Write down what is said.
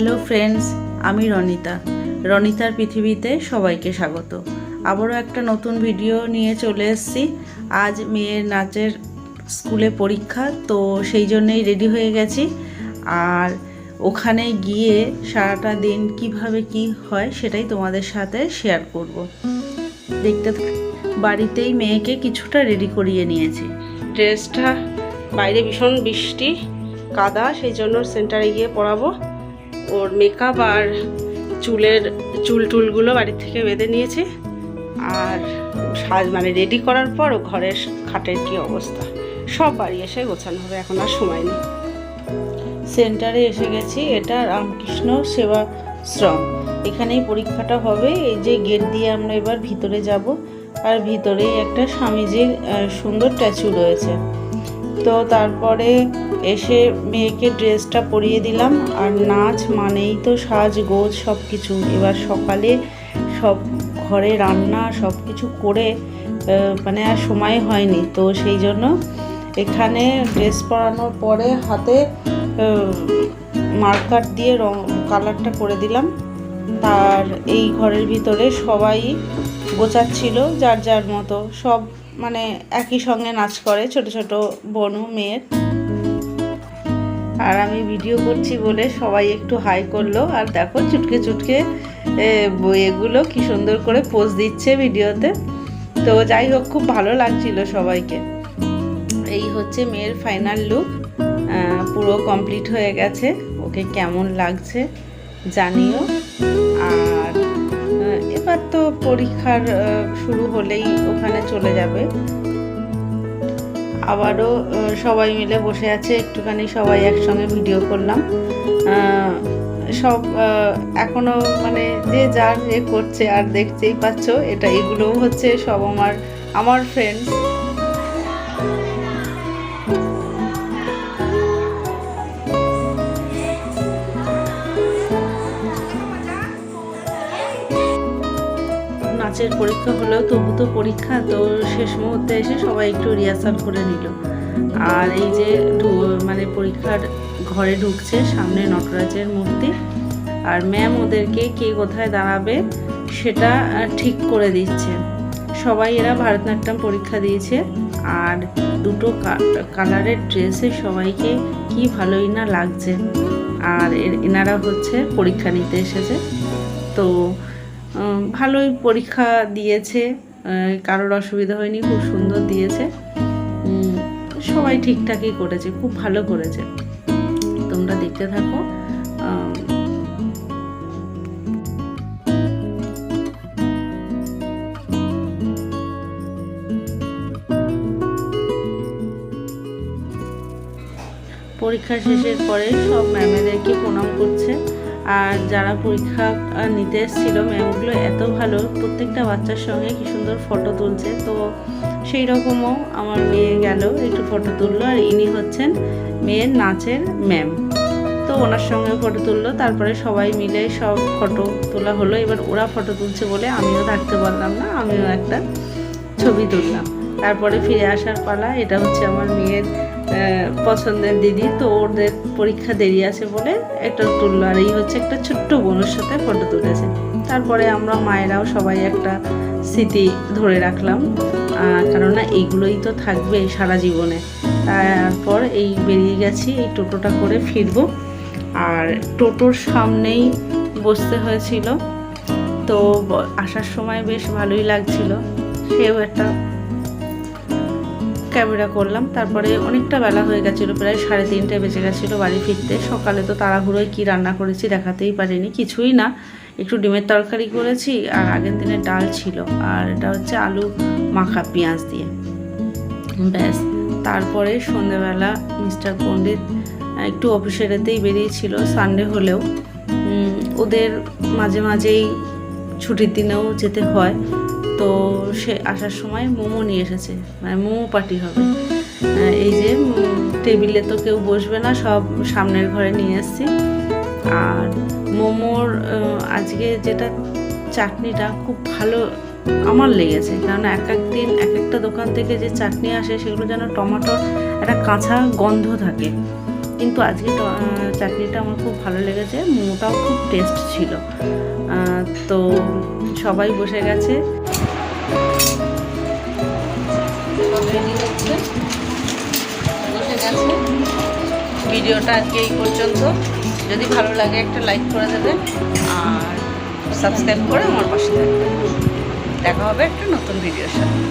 Hello friends আমি রনিতা। রনিতার পৃথিবীতে সবাইকে স্বাগত। আবারও একটা নতুন ভিডিও নিয়ে চলে এসেছি। আজ মেয়ের নাচের স্কুলে পরীক্ষা, তো সেই জন্যেই রেডি হয়ে গেছি। আর ওখানে গিয়ে সারাটা দিন কীভাবে কি হয় সেটাই তোমাদের সাথে শেয়ার করব। দেখতে বাড়িতেই মেয়েকে কিছুটা রেডি করিয়ে নিয়েছি। ড্রেসটা বাইরে ভীষণ বৃষ্টি, কাদা, সেই জন্য সেন্টারে গিয়ে পরাবো ওর মেকআপ আর চুলের, চুল টুলগুলো বাড়ি থেকে বেঁধে নিয়েছি। আর সাজ মানে রেডি করার পর ও ঘরের খাটের কি অবস্থা? সব বাড়ি এসে গোছানো হবে, এখন আর সময় নেই। সেন্টারে এসে গেছি, এটা রামকৃষ্ণ সেবা শ্রম। এখানেই পরীক্ষাটা হবে, এই যে গেট দিয়ে আমরা এবার ভিতরে যাব। আর ভিতরেই একটা স্বামীজির সুন্দর স্ট্যাচু রয়েছে। তো তারপরে এসে মেয়েকে ড্রেসটা পরিয়ে দিলাম। আর নাচ মানেই তো সাজগোজ সব কিছু এবার সকালে সব ঘরে রান্না সব কিছু করে মানে আর সময় হয়নি। তো সেই জন্য এখানে ড্রেস পরানোর পরে হাতে মার্কার দিয়ে রং, কালারটা করে দিলাম। তার এই ঘরের ভিতরে সবাই গোছাচ্ছিল, যার যার মতো। সব মানে একই সঙ্গে নাচ করে ছোট ছোট বনু মেয়ের। আর আমি ভিডিও করছি বলে সবাই একটু হাই করল। আর দেখো চুটকে চুটকে এগুলো কি সুন্দর করে পোজ দিচ্ছে ভিডিওতে তো। যাই হোক, খুব ভালো লাগছিল সবাইকে। এই হচ্ছে মেয়ের ফাইনাল লুক পুরো কমপ্লিট হয়ে গেছে। ওকে কেমন লাগছে জানিও। এবার তো পরীক্ষার শুরু হলেই ওখানে চলে যাবে। আবারও সবাই মিলে বসে আছে, একটুখানি সবাই একসঙ্গে ভিডিও করলাম। সব এখনও এখনও মানে যে যার এ করছে আর দেখতেই পাচ্ছ, এটা এগুলোও হচ্ছে সব আমার আমার ফ্রেন্ডস নাচের পরীক্ষা হলেও তবু তো পরীক্ষা, তো শেষ মুহূর্তে এসে সবাই একটু রিহার্সাল করে নিল। আর এই যে মানে পরীক্ষার ঘরে ঢুকছে সামনে নটরাজের মূর্তি। আর ম্যাম ওদেরকে কে কোথায় দাঁড়াবে সেটা ঠিক করে দিচ্ছে। সবাই এরা ভারতনাট্যম পরীক্ষা দিয়েছে। আর দুটো কালারের ড্রেসে সবাইকে কি ভালোই না লাগছে। আর এনারা হচ্ছে পরীক্ষা নিতে এসেছে। তো ভালোই পরীক্ষা দিয়েছে কারোর অসুবিধা হয়নি, খুব সুন্দর দিয়েছে। সবাই ঠিকঠাকই করেছে, খুব ভালো করেছে। তোমরা দেখতে থাকো পরীক্ষা শেষের পরে সব ম্যামেদেরকে প্রণাম করছে। আর যারা পরীক্ষা নিতে এসেছিল ম্যামগুলো এত ভালো। প্রত্যেকটা বাচ্চার সঙ্গে কি সুন্দর ফটো তুলছে। তো সেই রকমও আমার মেয়ে গেল, একটু ফটো তুললো। আর ইনি হচ্ছেন মেয়ের নাচের ম্যাম তো ওনার সঙ্গে ফটো তুললো। তারপরে সবাই মিলে সব ফটো তোলা হলো। এবার ওরা ফটো তুলছে বলে আমিও থাকতে পারলাম না, আমিও একটা ছবি তুললাম। তারপরে ফিরে আসার পালা, এটা হচ্ছে আমার মেয়ের পছন্দের দিদি, তো ওদের পরীক্ষা দেরি আছে বলে একটা তুললো আর এই হচ্ছে একটা ছোট্ট বোনের সাথে ফটো তুলেছে। তারপরে আমরা মায়েরাও সবাই একটা স্মৃতি ধরে রাখলাম। কেননা এইগুলোই তো থাকবে সারা জীবনে। তারপর এই বেরিয়ে গেছি, এই টোটোটা করে ফিরবো। আর টোটোর সামনেই বসতে হয়েছিল। তো আসার সময় বেশ ভালোই লাগছিল। সেও একটা ক্যামেরা করলাম, তারপরে অনেকটা বেলা হয়ে গেছিল, প্রায় সাড়ে তিনটে বেজে গেছিল বাড়ি ফিরতে। সকালে তো তাড়াহুড়োয় কী রান্না করেছি দেখাতেই পারিনি, কিছুই না। একটু ডিমের তরকারি করেছি আর আগের দিনের ডাল ছিল, আর এটা হচ্ছে আলু মাখা পেঁয়াজ দিয়ে। ব্যাস, তারপরে সন্ধেবেলা মিস্টার পণ্ডিত একটু অফিসের এতেই বেরিয়েছিল, সানডে হলেও। ওদের মাঝে মাঝেই ছুটির দিনেও যেতে হয় তো সে আসার সময় মোমো নিয়ে এসেছে। মানে মোমো পার্টি হবে। এই যে টেবিলে তো কেউ বসবে না, সব সামনের ঘরে নিয়ে এসেছি। আর মোমোর আজকে যেটা চাটনিটা খুব ভালো আমার লেগেছে। কারণ এক এক দিন এক একটা দোকান থেকে যে চাটনি আসে, সেগুলো যেন টমেটোর একটা কাঁচা গন্ধ থাকে। কিন্তু আজকে চাটনিটা আমার খুব ভালো লেগেছে, মোমোটাও খুব টেস্ট ছিল। তো সবাই বসে গেছে। ভিডিওটা আজকে এই পর্যন্ত। যদি ভালো লাগে একটা লাইক করে দেবেন, আর সাবস্ক্রাইব করে আমার পাশে থাকবেন। দেখা হবে একটা নতুন ভিডিওর সাথে।